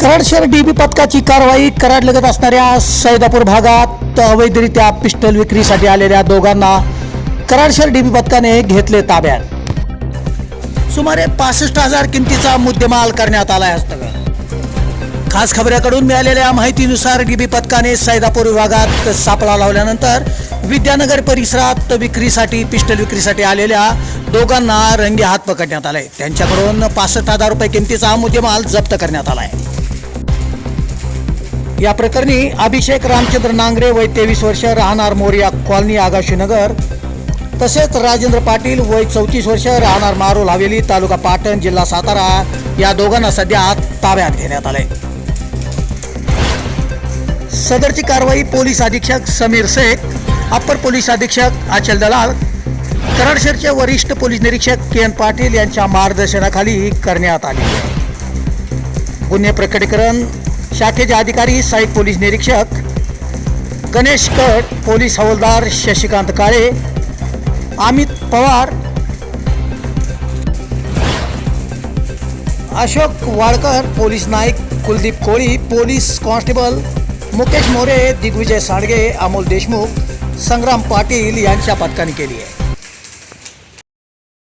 कराड शहर डीबी पथकाची कारवाई कराड लगत असणाऱ्या सैदापूर भागात अवैधरित्या पिस्टल विक्रीसाठी आलेल्या दोघांना कराड शहर डीबी पथकाने घेतले ताब्यात. सुमारे पासष्ट हजार किमतीचा मुद्देमाल करण्यात आलाय असतं खास खबऱ्याकडून मिळालेल्या माहितीनुसार डीबी पथकाने सैदापूर विभागात सापळा लावल्यानंतर विद्यानगर परिसरात विक्रीसाठी पिस्टल विक्रीसाठी आलेल्या दोघांना रंगे हात पकडण्यात आले त्यांच्याकडून पासष्ट हजार रुपये किमतीचा मुद्देमाल जप्त करण्यात आला आहे या प्रकरणी अभिषेक रामचंद्र नांगरे वय तेवीस वर्ष राहणार मोरिया कॉलनी आगाशीनगर तसेच राजेंद्र पाटील वय चौतीस वर्ष राहणार मारोल हवेली तालुका पाटण जिल्हा सातारा. या दोघांना सध्या ताब्यात घेण्यात आले सदरची कारवाई पोलीस अधीक्षक समीर शेख अप्पर पोलीस अधीक्षक अचल दलाल कराडशेरचे वरिष्ठ पोलीस निरीक्षक के एन पाटील यांच्या मार्गदर्शनाखाली करण्यात आली. गुन्हे प्रकटीकरण शाखेचे अधिकारी सहाय्यक पोलीस निरीक्षक गणेश कड पोलीस हवालदार शशिकांत काळे अमित पवार अशोक वाळकर पोलीस नाईक कुलदीप कोळी पोलीस कॉन्स्टेबल मुकेश मोरे दिग्विजय साडगे अमोल देशमुख संग्राम पाटील यांच्या पथकाने केली आहे.